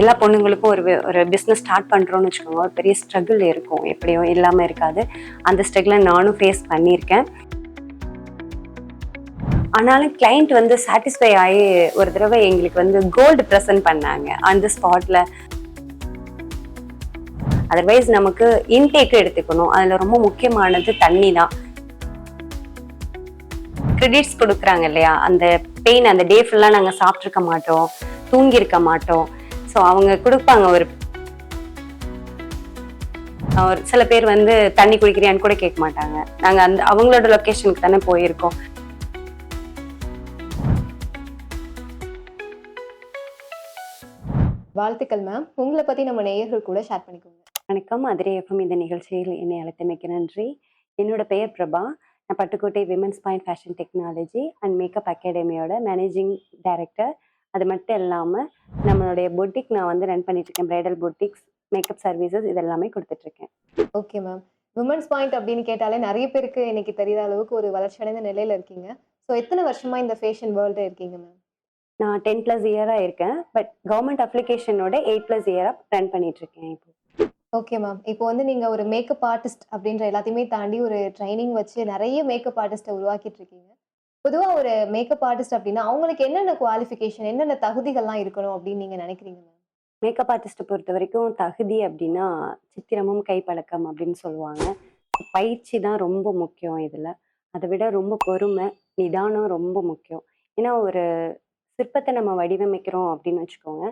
எல்லா பொண்ணுங்களுக்கும் ஒரு ஒரு பிஸ்னஸ் ஸ்டார்ட் பண்ணுறோன்னு வச்சுக்கோங்க. ஒரு பெரிய ஸ்ட்ரகிள் இருக்கும். எப்படியும் இல்லாமல் இருக்காது. அந்த ஸ்ட்ரகிளை நானும் ஃபேஸ் பண்ணியிருக்கேன். ஆனாலும் கிளைண்ட் வந்து சாட்டிஸ்ஃபை ஆகி ஒரு தடவை எங்களுக்கு வந்து கோல்டு ப்ரெசன்ட் பண்ணாங்க. அந்த ஸ்பாட்டில் அதர்வைஸ் நமக்கு இன்டேக்கு எடுத்துக்கணும். அதில் ரொம்ப முக்கியமானது தண்ணி தான். கிரெடிட்ஸ் கொடுக்குறாங்க இல்லையா? அந்த பெயின் அந்த டே ஃபுல்லாக நாங்கள் சாப்பிட்ருக்க மாட்டோம். தூங்கியிருக்க மாட்டோம். ஸோ அவங்க கொடுப்பாங்க ஒரு ஒரு சில பேர் வந்து தண்ணி குடிக்கிறியான்னு கூட கேட்க மாட்டாங்க. நாங்கள் அந்த அவங்களோட லொக்கேஷனுக்கு தானே போயிருக்கோம். வாழ்த்துக்கள் மேம் உங்களை பத்தி நம்ம நேயர்கள் கூட ஷேர் பண்ணிக்கோங்க. வணக்கம். மதுரை எஃப்எம் இந்த நிகழ்ச்சியில் என்னை அழைத்தமைக்கு நன்றி. என்னோட பெயர் பிரபா. நான் Pattukkottai women's point fashion technology and makeup அகாடமியோட managing director அது மட்டும் இல்லாமல் நம்மளுடைய பொட்டிக் நான் வந்து ரன் பண்ணிட்டு இருக்கேன் பிரைடல் பொட்டிக்ஸ் மேக்கப் சர்வீசஸ் இதெல்லாமே கொடுத்துட்ருக்கேன் ஓகே மேம் விமன்ஸ் பாயிண்ட் அப்படின்னு கேட்டாலே நிறைய பேருக்கு இன்னைக்கு தெரியாத அளவுக்கு ஒரு வளர்ச்சி அடைந்த நிலையில இருக்கீங்க. ஸோ எத்தனை வருஷமா இந்த ஃபேஷன் வேர்ல்டு இருக்கீங்க மேம் நான் டென் ப்ளஸ் இயராக இருக்கேன். பட் கவர்மெண்ட் அப்ளிகேஷனோட எயிட் ப்ளஸ் இயராக ரன் பண்ணிகிட்ருக்கேன் இப்போ. ஓகே மேம் இப்போ வந்து நீங்க ஒரு மேக்கப் ஆர்டிஸ்ட் அப்படின்ற எல்லாத்தையுமே தாண்டி ஒரு ட்ரைனிங் வச்சு நிறைய மேக்கப் ஆர்டிஸ்ட்டை உருவாக்கிட்டு இருக்கீங்க பொதுவா ஒரு மேக்கப் ஆர்டிஸ்ட் அப்படின்னா அவங்களுக்கு என்னென்ன குவாலிஃபிகேஷன் என்னென்ன தகுதிகள்லாம் இருக்கணும் அப்படின்னு நீங்க நினைக்கிறீங்க மேக்கப் ஆர்டிஸ்ட்டை பொறுத்த வரைக்கும் தகுதி அப்படின்னா சித்திரமும் கைப்பழக்கம் அப்படின்னு சொல்லுவாங்க. பயிற்சி தான் ரொம்ப முக்கியம் இதில். அதை விட ரொம்ப பொறுமை நிதானம் ரொம்ப முக்கியம். ஏன்னா ஒரு சிற்பத்தை நம்ம வடிவமைக்கிறோம் அப்படின்னு வச்சுக்கோங்க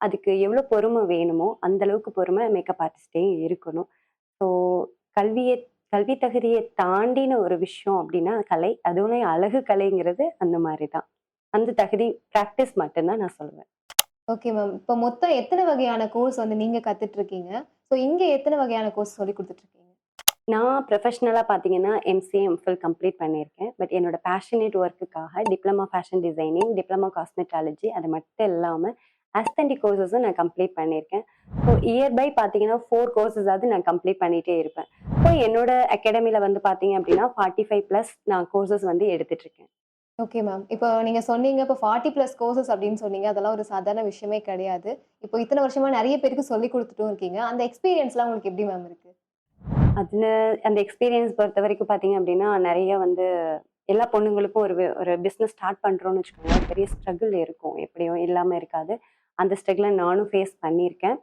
அதுக்கு எவ்வளோ பொறுமை வேணுமோ அந்த அளவுக்கு பொறுமை மேக்கப் ஆர்டிஸ்டே இருக்கணும். ஸோ கல்வியை கல்வி தகுதியை தாண்டின ஒரு விஷயம் அப்படின்னா கலை. அதுவும் அழகு கலைங்கிறது அந்த மாதிரி தான் அந்த தகுதி ப்ராக்டிஸ் மட்டும்தான் நான் சொல்லுவேன். ஓகே மேம் இப்போ மொத்தம் எத்தனை வகையான கோர்ஸ் வந்து நீங்க கத்துட்டு இருக்கீங்க ஸோ இங்க எத்தனை வகையான கோர்ஸ் சொல்லி கொடுத்துட்டு இருக்கீங்க நான் ப்ரொஃபஷ்னலாக பார்த்தீங்கன்னா எம்சிஏ எம்ஃபில் கம்ப்ளீட் பண்ணியிருக்கேன். பட் என்னோட passionate ஒர்க்குக்காக diploma fashion designing diploma cosmetology அது மட்டும் இல்லாமல் அஸ்தண்டிக் கோர்சஸும் நான் கம்ப்ளீட் பண்ணியிருக்கேன். ஸோ இயர் பை பார்த்தீங்கன்னா ஃபோர் கோர்சஸாவது நான் கம்ப்ளீட் பண்ணிகிட்டே இருப்பேன். என்னோட அகாடமியில் வந்து பார்த்தீங்க அப்படின்னா ஃபார்ட்டி ஃபைவ் ப்ளஸ் நான் கோர்சஸ் வந்து எடுத்துட்டு இருக்கேன் ஓகே மேம் இப்போ நீங்க சொன்னீங்க இப்போ ஃபார்ட்டி ப்ளஸ் கோர்சஸ் அப்படின்னு சொன்னீங்க அதெல்லாம் ஒரு சாதாரண விஷயமே கிடையாது. இப்போ இத்தனை வருஷமா நிறைய பேருக்கு சொல்லி கொடுத்துட்டும் இருக்கீங்க. அந்த எக்ஸ்பீரியன்ஸ்லாம் உங்களுக்கு எப்படி மேம் இருக்கு? அதில் அந்த எக்ஸ்பீரியன்ஸ் பொறுத்த வரைக்கும் பார்த்தீங்க அப்படின்னா நிறைய வந்து எல்லா பொண்ணுங்களுக்கும் ஒரு ஒரு பிஸ்னஸ் ஸ்டார்ட் பண்ணுறோன்னு வச்சுக்கோங்க. பெரிய ஸ்ட்ரகிள் இருக்கும் எப்படியும் இல்லாமல் இருக்காது. அந்த ஸ்ட்ரகிளை நானும் ஃபேஸ் பண்ணியிருக்கேன்.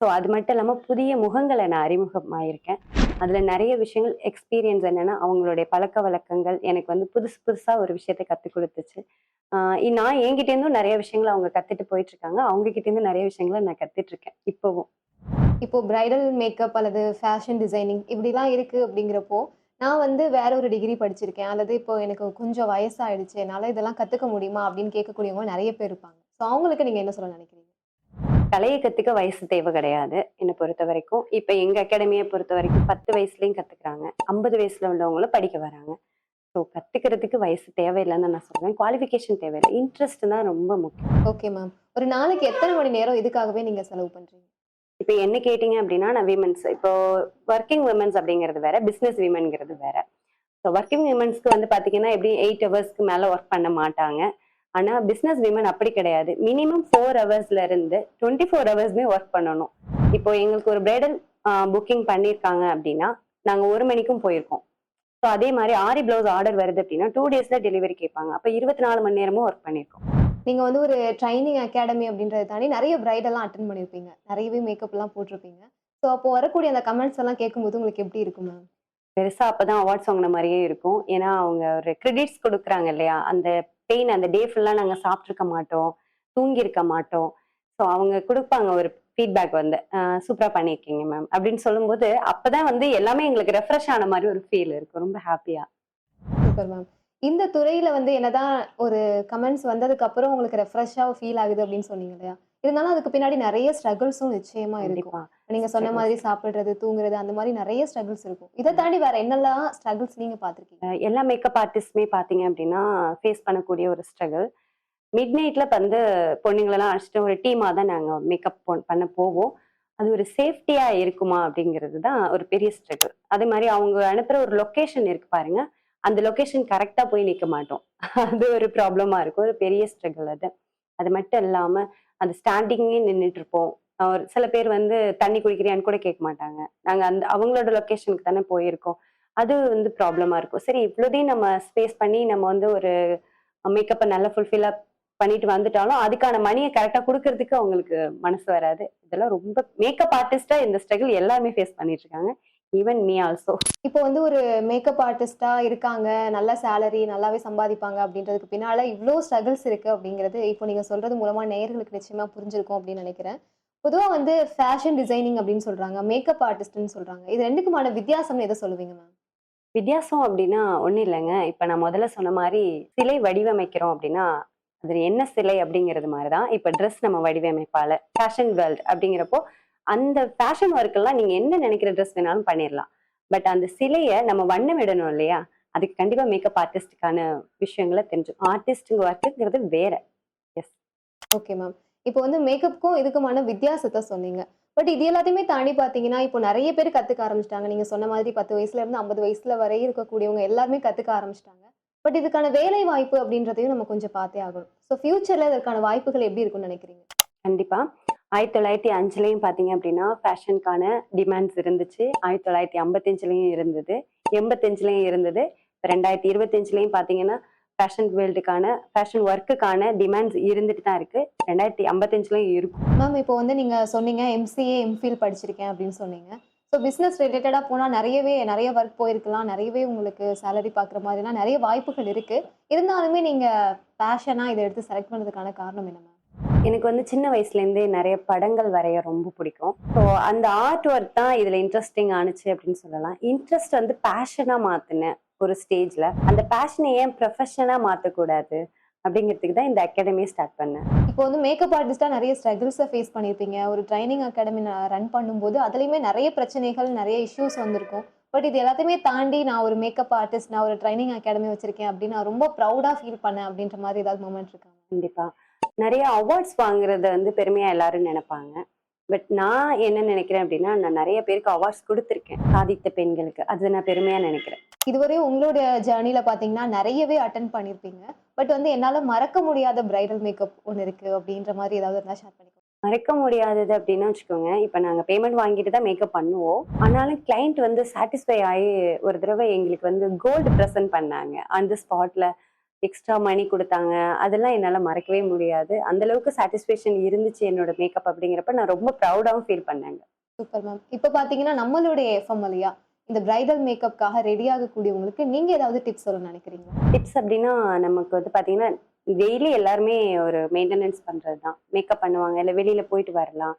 ஸோ அது மட்டும் இல்லாமல் புதிய முகங்களை நான் அறிமுகமாயிருக்கேன். அதில் நிறைய விஷயங்கள் எக்ஸ்பீரியன்ஸ் என்னென்னா அவங்களுடைய பழக்க வழக்கங்கள் எனக்கு வந்து புதுசு புதுசாக ஒரு விஷயத்தை கற்றுக் கொடுத்துச்சு. நான் என்கிட்டேருந்தும் நிறைய விஷயங்களை அவங்க கற்றுட்டு போயிட்டுருக்காங்க. அவங்ககிட்டேருந்து நிறைய விஷயங்களை நான் கற்றுட்ருக்கேன் இப்போவும். இப்போ பிரைடல் மேக்கப் அல்லது ஃபேஷன் டிசைனிங் இப்படிலாம் இருக்குது அப்படிங்கிறப்போ நான் வந்து வேற ஒரு டிகிரி படிச்சிருக்கேன். அல்லது இப்போ எனக்கு கொஞ்சம் வயசாயிடுச்சு என்னால் இதெல்லாம் கற்றுக்க முடியுமா அப்படின்னு கேட்கக்கூடியவங்க நிறைய பேர் இருப்பாங்க. ஸோ அவங்களுக்கு நீங்கள் என்ன சொல்ல நினைக்கிறீங்க? கலையை கத்துக்க வயசு தேவை கிடையாது என்னை பொறுத்த வரைக்கும். இப்போ எங்க அகாடமியை பொறுத்த வரைக்கும் பத்து வயசுலயும் கத்துக்கிறாங்க. ஐம்பது வயசுல உள்ளவங்களும் படிக்க வராங்க. ஸோ கத்துக்கிறதுக்கு வயசு தேவையில்லைன்னு நான் சொல்றேன். குவாலிஃபிகேஷன் தேவையில்லை. இன்ட்ரெஸ்ட் தான் ரொம்ப முக்கியம். ஓகே மேம் ஒரு நாளைக்கு எத்தனை மணி நேரம் இதுக்காகவே நீங்கள் செலவு பண்ணுறீங்க இப்போ என்ன கேட்டிங்க அப்படின்னா நான் விமன்ஸ் இப்போ ஒர்க்கிங் விமன்ஸ் அப்படிங்கிறது வேற பிஸ்னஸ் விமன்ங்கிறது வேற. ஸோ ஒர்க்கிங் விமன்ஸ்க்கு வந்து பார்த்தீங்கன்னா எப்படி எயிட் ஹவர்ஸ்க்கு மேலே ஒர்க் பண்ண மாட்டாங்க. ஆனால் பிஸ்னஸ் விமன் அப்படி கிடையாது. மினிமம் ஃபோர் ஹவர்ஸ்ல இருந்து டுவெண்ட்டி ஃபோர் ஹவர்ஸ்மே ஒர்க் பண்ணணும். இப்போ எங்களுக்கு ஒரு பிரைடல் புக்கிங் பண்ணியிருக்காங்க அப்படின்னா நாங்கள் ஒரு மணிக்கும் போயிருக்கோம். ஸோ அதே மாதிரி ஆரி பிளவுஸ் ஆர்டர் வருது அப்படின்னா டூ டேஸ்ல டெலிவரி கேட்பாங்க. அப்போ இருபத்தி நாலு மணி நேரமும் ஒர்க் பண்ணியிருக்கோம் நீங்கள் வந்து ஒரு ட்ரைனிங் அகாடமி அப்படின்றத தாண்டி நிறைய பிரைடெல்லாம் அட்டன் பண்ணியிருப்பீங்க நிறையவே மேக்கப்லாம் போட்டிருப்பீங்க. ஸோ அப்போ வரக்கூடிய அந்த கமெண்ட்ஸ் எல்லாம் கேட்கும்போது உங்களுக்கு எப்படி இருக்கும் மேம் பெருசா அப்பதான் அவார்ட்ஸ் வாங்கின மாதிரியே இருக்கும். ஏன்னா அவங்க ஒரு கிரெடிட்ஸ் கொடுக்குறாங்க இல்லையா? அந்த பெயின் அந்த டே ஃபுல்லாக நாங்கள் சாப்பிட்ருக்க மாட்டோம் தூங்கியிருக்க மாட்டோம். ஸோ அவங்க கொடுப்பாங்க ஒரு ஃபீட்பேக் வந்து சூப்பராக பண்ணியிருக்கீங்க மேம் அப்படின்னு சொல்லும்போது அப்போ தான் வந்து எல்லாமே எங்களுக்கு ரெஃப்ரெஷ் ஆன மாதிரி ஒரு ஃபீல் இருக்கும் ரொம்ப ஹாப்பியாக சூப்பர் மேம் இந்த துறையில வந்து என்னதான் ஒரு கமெண்ட்ஸ் வந்ததுக்கு அப்புறம் உங்களுக்கு ரெஃப்ரெஷ்ஷாக ஃபீல் ஆகுது அப்படின்னு சொன்னீங்க இல்லையா? இருந்தாலும் அதுக்கு பின்னாடி நிறைய ஸ்ட்ரகிள்ஸும் நிச்சயமா இருக்கும். நீங்க சொன்ன மாதிரி சாப்பிடுறது தூங்குறது அந்த மாதிரி நிறைய ஸ்ட்ரகிள்ஸ் இருக்கும். இதை தாண்டி வேற என்னெல்லாம் ஸ்ட்ரகிள்ஸ் நீங்க பார்த்திருக்கீங்க? அஹ் எல்லா மேக்கப் ஆர்டிஸ்ட்மே பார்த்தீங்க அப்படின்னா ஃபேஸ் பண்ணக்கூடிய ஒரு ஸ்ட்ரகிள் மிட் நைட்ல வந்து பொண்ணுங்களெல்லாம் அழைச்சிட்டு ஒரு டீமாக தான் நாங்கள் மேக்கப் பண்ண போவோம். அது ஒரு சேஃப்டியா இருக்குமா அப்படிங்கிறது தான் ஒரு பெரிய ஸ்ட்ரகிள் அதே மாதிரி அவங்க அனுப்புற ஒரு லொக்கேஷன் இருக்கு பாருங்க. அந்த லொக்கேஷன் கரெக்டாக போய் நிற்க மாட்டோம். அது ஒரு ப்ராப்ளமா இருக்கும். ஒரு பெரிய ஸ்ட்ரகிள் அது. அது மட்டும் இல்லாம அந்த ஸ்டாண்டிங்கே நின்றுட்டு இருப்போம் ஒரு சில பேர் வந்து தண்ணி குடிக்கிறியான்னு கூட கேட்க மாட்டாங்க. நாங்கள் அந்த அவங்களோட லொக்கேஷனுக்கு தானே போயிருக்கோம். அது வந்து ப்ராப்ளமாக இருக்கும். சரி இவ்வளோதையும் நம்ம ஸ்பேஸ் பண்ணி நம்ம வந்து ஒரு மேக்கப்பை நல்லா ஃபுல்ஃபில்லாக பண்ணிட்டு வந்துட்டாலும் அதுக்கான மணியை கரெக்டாக கொடுக்கறதுக்கு அவங்களுக்கு மனசு வராது. இதெல்லாம் ரொம்ப மேக்கப் ஆர்டிஸ்டாக இந்த ஸ்ட்ரகிள் எல்லாருமே ஃபேஸ் பண்ணிட்டு இருக்காங்க. ஈவன் மீ ஆல்சோ இப்போ வந்து ஒரு மேக்கப் ஆர்டிஸ்டா இருக்காங்க நல்ல சேலரி நல்லாவே சம்பாதிப்பாங்க அப்படின்றதுக்கு பின்னால இவ்வளோ ஸ்ட்ரகிள்ஸ் இருக்கு அப்படிங்கிறது இப்போ நீங்க சொல்றது மூலமா நேயர்களுக்கு நிச்சயமா புரிஞ்சிருக்கும் அப்படின்னு நினைக்கிறேன். பொதுவா வந்து ஃபேஷன் டிசைனிங் அப்படின்னு சொல்றாங்க மேக்கப் ஆர்டிஸ்ட்னு சொல்றாங்க. இது ரெண்டுக்குமான வித்தியாசம்னு எதை சொல்லுவீங்க மேம் வித்தியாசம் அப்படின்னா ஒன்றும் இல்லைங்க. இப்போ நான் முதல்ல சொன்ன மாதிரி சிலை வடிவமைக்கிறோம் அப்படின்னா அது என்ன சிலை அப்படிங்கிறது மாதிரி தான் இப்போ ட்ரெஸ் நம்ம வடிவமைப்பால ஃபேஷன் வேர்ல்ட் அப்படிங்கிறப்போ அந்த ஃபேஷன் ஒர்க்கெல்லாம் நீங்கள் என்ன நினைக்கிற ட்ரெஸ் வேணாலும் பண்ணிடலாம் பட் அந்த சிலையை நம்ம வண்ணம் விடணும் இல்லையா? அதுக்கு கண்டிப்பாக மேக்கப் ஆர்டிஸ்டுக்கான விஷயங்களை தெரிஞ்சு ஆர்டிஸ்ட்டுங்க ஒர்க்குங்கிறது வேற. எஸ் ஓகே மேம் இப்போ வந்து மேக்கப்புக்கும் இதுக்குமான வித்தியாசத்தை சொன்னீங்க. பட் இது எல்லாத்தையுமே தாண்டி பார்த்தீங்கன்னா இப்போ நிறைய பேர் கற்றுக்க ஆரம்பிச்சிட்டாங்க. நீங்கள் சொன்ன மாதிரி பத்து வயசுல இருந்து ஐம்பது வயசுல வரை இருக்கக்கூடியவங்க எல்லாருமே கற்றுக்க ஆரம்பிச்சிட்டாங்க. பட் இதுக்கான வேலை வாய்ப்பு அப்படின்றதையும் நம்ம கொஞ்சம் பார்த்தே ஆகணும். ஸோ ஃபியூச்சரில் இதற்கான வாய்ப்புகள் எப்படி இருக்கும்னு நினைக்கிறீங்க? கண்டிப்பாக ஆயிரத்தி தொள்ளாயிரத்தி அஞ்சுலையும் பார்த்தீங்க அப்படின்னா ஃபேஷனுக்கான டிமாண்ட்ஸ் இருந்துச்சு. ஆயிரத்தி தொள்ளாயிரத்தி ஐம்பத்தஞ்சுலையும் இருந்தது. எண்பத்தஞ்சுலையும் இருந்தது. இப்போ ரெண்டாயிரத்தி இருபத்தஞ்சுலையும் பார்த்தீங்கன்னா ஃபேஷன் வேர்ல்டுக்கான ஃபேஷன் ஒர்க்குக்கான டிமாண்ட்ஸ் இருந்துட்டு தான் இருக்குது ரெண்டாயிரத்தி ஐம்பத்தஞ்சுலையும் இருக்கும். மேம் இப்போ வந்து நீங்கள் சொன்னீங்க எம்சிஏ எம்ஃபில் படிச்சிருக்கேன் அப்படின்னு சொன்னீங்க. ஸோ பிஸ்னஸ் ரிலேட்டடாக போனால் நிறையவே நிறைய ஒர்க் போயிருக்கலாம். நிறையவே உங்களுக்கு சேலரி பார்க்குற மாதிரிலாம் நிறைய வாய்ப்புகள் இருக்குது இருந்தாலுமே நீங்கள் பேஷனாக இதை எடுத்து செலக்ட் பண்ணதுக்கான காரணம் என்ன மேம் எனக்கு வந்து சின்ன வயசுலேருந்தே நிறைய படங்கள் வரைய ரொம்ப பிடிக்கும். ஸோ அந்த ஆர்ட் ஒர்க் தான் இதில் இன்ட்ரெஸ்டிங் ஆனிச்சு அப்படின்னு சொல்லலாம். இன்ட்ரெஸ்ட் வந்து பேஷனாக மாற்றினேன் ஒரு ஸ்டேஜில் அந்த பேஷனை ஏன் ப்ரொஃபஷனாக மாற்றக்கூடாது அப்படிங்கிறதுக்கு தான் இந்த அகாடமியை ஸ்டார்ட் பண்ணேன். இப்போ வந்து மேக்கப் ஆர்டிஸ்டாக நிறைய ஸ்ட்ரகிள்ஸை ஃபேஸ் பண்ணியிருப்பீங்க. ஒரு ட்ரைனிங் அகாடமி ரன் பண்ணும்போது அதுலேயுமே நிறைய பிரச்சனைகள் நிறைய இஷ்யூஸ் வந்திருக்கும். பட் இது எல்லாத்தையுமே தாண்டி நான் ஒரு மேக்கப் ஆர்டிஸ்ட் நான் ஒரு ட்ரைனிங் அகாடமி வச்சிருக்கேன் அப்படின்னு நான் ரொம்ப ப்ரௌடாக ஃபீல் பண்ணேன் அப்படின்ற மாதிரி ஏதாவது மூமெண்ட் இருக்காங்க கண்டிப்பா. நிறைய அவார்ட்ஸ் வாங்குறத வந்து பெருமையா எல்லாரும் நினைப்பாங்க. பட் நான் என்ன நினைக்கிறேன் அப்படின்னா நான் நிறைய பேருக்கு அவார்ட்ஸ் கொடுத்துருக்கேன் சாதித்த பெண்களுக்கு. அது நான் பெருமையா நினைக்கிறேன். இதுவரையும் உங்களுடைய ஜேர்னியில் பார்த்தீங்கன்னா நிறையவே அட்டன் பண்ணியிருப்பீங்க பட் வந்து என்னால் மறக்க முடியாத பிரைடல் மேக்கப் ஒன்று இருக்குது அப்படின்ற மாதிரி ஏதாவது இருந்தால் ஷேர் பண்ணிக்கோங்க. மறக்க முடியாதது அப்படின்னு வச்சுக்கோங்க இப்போ நாங்கள் பேமெண்ட் வாங்கிட்டு தான் மேக்கப் பண்ணுவோம். ஆனாலும் கிளைண்ட் வந்து சாட்டிஸ்ஃபை ஆகி ஒரு தடவை எங்களுக்கு வந்து கோல்டு ப்ரெசென்ட் பண்ணாங்க. அந்த ஸ்பாட்ல எக்ஸ்ட்ரா மணி கொடுத்தாங்க. அதெல்லாம் என்னால் மறக்கவே முடியாது. அந்த அளவுக்கு சாட்டிஸ்ஃபேக்ஷன் இருந்துச்சு என்னோட மேக்கப் அப்படிங்கிறப்ப நான் ரொம்ப ப்ரௌடாகவும் ஃபீல் பண்ணேங்க. சூப்பர் மேம் இப்போ பார்த்தீங்கன்னா நம்மளுடைய எஃப்எம் இல்லையா இந்த பிரைடல் மேக்கப்காக ரெடி ஆகக்கூடியவங்களுக்கு நீங்கள் ஏதாவது டிப்ஸ் சொல்ல நினைக்கிறீங்களா? டிப்ஸ் அப்படின்னா நமக்கு வந்து பார்த்தீங்கன்னா டெய்லி எல்லாருமே ஒரு மெயின்டெனன்ஸ் பண்ணுறது தான் மேக்கப் பண்ணுவாங்க இல்லை வெளியில் போயிட்டு வரலாம்.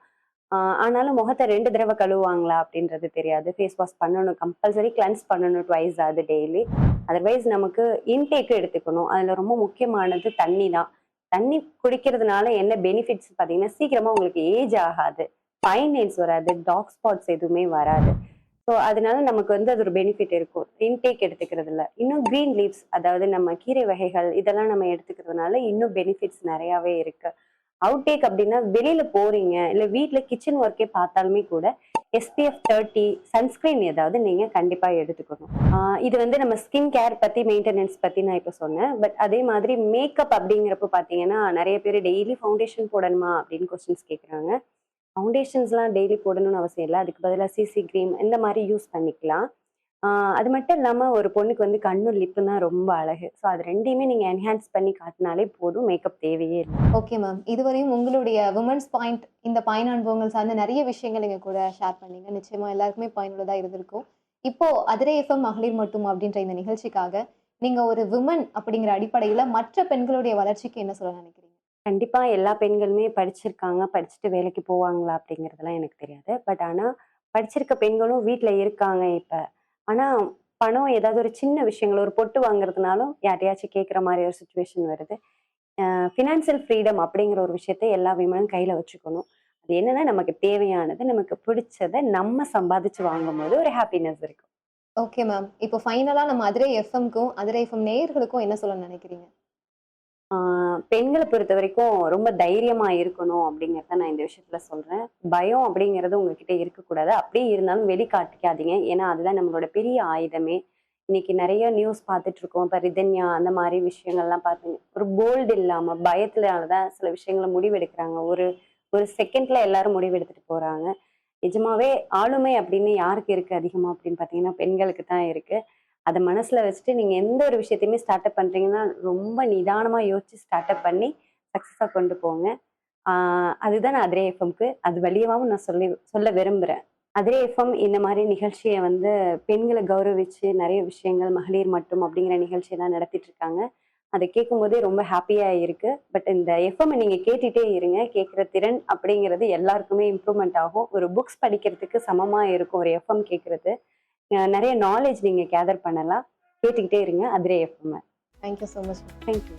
ஆனாலும் முகத்தை ரெண்டு தடவை கழுவுவாங்களா அப்படின்றது தெரியாது. ஃபேஸ் வாஷ் பண்ணணும் கம்பல்சரி கிளென்ஸ் பண்ணணும் ட்வைஸ் ஆகுது டெய்லி அதர்வைஸ் நமக்கு இன்டேக்கு எடுத்துக்கணும். அதில் ரொம்ப முக்கியமானது தண்ணி தான். தண்ணி குடிக்கிறதுனால என்ன பெனிஃபிட்ஸ் பார்த்தீங்கன்னா சீக்கிரமாக உங்களுக்கு ஏஜ் ஆகாது. ஃபைன் நெயில்ஸ் வராது டாக் ஸ்பாட்ஸ் எதுவுமே வராது. ஸோ அதனால நமக்கு வந்து அது ஒரு பெனிஃபிட் இருக்கும். இன்டேக் எடுத்துக்கிறதுல. இன்னும் க்ரீன் லீவ்ஸ் அதாவது நம்ம கீரை வகைகள் இதெல்லாம் நம்ம எடுத்துக்கிறதுனால இன்னும் பெனிஃபிட்ஸ் நிறையாவே இருக்குது இருக்கு அவுட்டேக் அப்படின்னா வெளியில போறீங்க இல்லை வீட்டில் கிச்சன் ஒர்க்கே பார்த்தாலுமே கூட எஸ்பிஎஃப் தேர்ட்டி சன்ஸ்கிரீன் ஏதாவது நீங்க கண்டிப்பா எடுத்துக்கணும். இது வந்து நம்ம ஸ்கின் கேர் பத்தி மெயின்டெனன்ஸ் பத்தி நான் இப்போ சொன்னேன். பட் அதே மாதிரி மேக்கப் அப்படிங்கிறப்ப பார்த்தீங்கன்னா நிறைய பேர் டெய்லி ஃபவுண்டேஷன் போடணுமா அப்படின்னு கொஸ்டின்ஸ் கேட்குறாங்க ஃபவுண்டேஷன்ஸ்லாம் டெய்லி போடணும்னு அவசியம் இல்லை. அதுக்கு பதிலாக சிசி கிரீம் இந்த மாதிரி யூஸ் பண்ணிக்கலாம். அது மட்டும் இல்லாமல் ஒரு பொண்ணுக்கு வந்து கண்ணும் லிப்பு தான் ரொம்ப அழகு. ஸோ அது ரெண்டையுமே நீங்கள் என்ஹான்ஸ் பண்ணி காட்டினாலே போதும் மேக்கப் தேவையே இல்லை. ஓகே மேம் இதுவரையும் உங்களுடைய உமன்ஸ் பாயிண்ட் இந்த பயண அனுபவங்கள் சார்ந்த நிறைய விஷயங்கள் எங்க கூட ஷேர் பண்ணீங்க. நிச்சயமா எல்லாருக்குமே பயனுள்ளதா இருந்திருக்கும். இப்போ அதிரை எஃப்எம் மகளிர் மட்டும் அப்படின்ற இந்த நிகழ்ச்சிக்காக நீங்க ஒரு விமன் அப்படிங்கிற அடிப்படையில மற்ற பெண்களுடைய வளர்ச்சிக்கு என்ன சொல்ல நினைக்கிறீங்க? கண்டிப்பாக எல்லா பெண்களுமே படிச்சிருக்காங்க படிச்சுட்டு வேலைக்கு போவாங்களா அப்படிங்கிறதுலாம் எனக்கு தெரியாது. பட் ஆனால் படிச்சிருக்க பெண்களும் வீட்டில் இருக்காங்க இப்போ. ஆனால் பணம் ஏதாவது ஒரு சின்ன விஷயங்கள் ஒரு பொட்டு வாங்குறதுனாலும் யாரையாச்சும் கேட்குற மாதிரி ஒரு சுச்சுவேஷன் வருது. ஃபினான்சியல் ஃப்ரீடம் அப்படிங்கிற ஒரு விஷயத்தை எல்லா விமனும் கையில் வச்சுக்கணும். அது என்னன்னா நமக்கு தேவையானது நமக்கு பிடிச்சதை நம்ம சம்பாதிச்சு வாங்கும்போது ஒரு ஹாப்பினஸ் இருக்கும். ஓகே மேம் இப்போ ஃபைனலாக நம்ம அதிரை எஃப்எம்க்கும் அதிரை எஃப்எம் நேயர்களுக்கும் என்ன சொல்ல நினைக்கிறீங்க? பெண்களை பொறுத்த வரைக்கும் ரொம்ப தைரியமா இருக்கணும் அப்படிங்கிறத நான் இந்த விஷயத்துல சொல்றேன். பயம் அப்படிங்கிறது உங்ககிட்ட இருக்கக்கூடாது. அப்படியே இருந்தாலும் வெளிக்காட்டிக்காதீங்க. ஏன்னா அதுதான் நம்மளோட பெரிய ஆயுதமே. இன்னைக்கு நிறைய நியூஸ் பார்த்துட்டு இருக்கோம் இப்போ ரிதன்யா அந்த மாதிரி விஷயங்கள்லாம் பார்த்தீங்க. ஒரு போல்டு இல்லாமல் பயத்துல தான் சில விஷயங்களை முடிவெடுக்கிறாங்க. ஒரு ஒரு செகண்ட்ல எல்லாரும் முடிவெடுத்துட்டு போறாங்க. நிஜமாவே ஆளுமை அப்படின்னு யாருக்கு இருக்கு அதிகமா அப்படின்னு பார்த்தீங்கன்னா பெண்களுக்கு தான் இருக்கு. அதை மனசுல வச்சுட்டு நீங்க எந்த ஒரு விஷயத்தையுமே ஸ்டார்ட் அப் பண்றீங்கன்னா ரொம்ப நிதானமா யோசிச்சு ஸ்டார்ட் அப் பண்ணி சக்ஸஸாக கொண்டு போங்க. ஆஹ் அதுதான் நான் அதிரே எஃப்எம்க்கு அது வழியாகவும் நான் சொல்லி சொல்ல விரும்புகிறேன் அதிரே எஃப்எம் இந்த மாதிரி நிகழ்ச்சியை வந்து பெண்களை கௌரவிச்சு நிறைய விஷயங்கள் மகளிர் மட்டும் அப்படிங்கிற நிகழ்ச்சியெல்லாம் நடத்திட்டு இருக்காங்க. அதை கேட்கும்போதே ரொம்ப ஹாப்பியாக இருக்கு. பட் இந்த எஃப்எம் நீங்க கேட்டுட்டே இருங்க. கேட்குற திறன் அப்படிங்கிறது எல்லாருக்குமே இம்ப்ரூவ்மெண்ட் ஆகும். ஒரு புக்ஸ் படிக்கிறதுக்கு சமமா இருக்கும் ஒரு எஃப்எம் கேட்கறது. நிறைய நாலேஜ் நீங்க கேதர் பண்ணலாம். கேட்டுக்கிட்டே இருங்க. அதிரே FM thank you so much thank you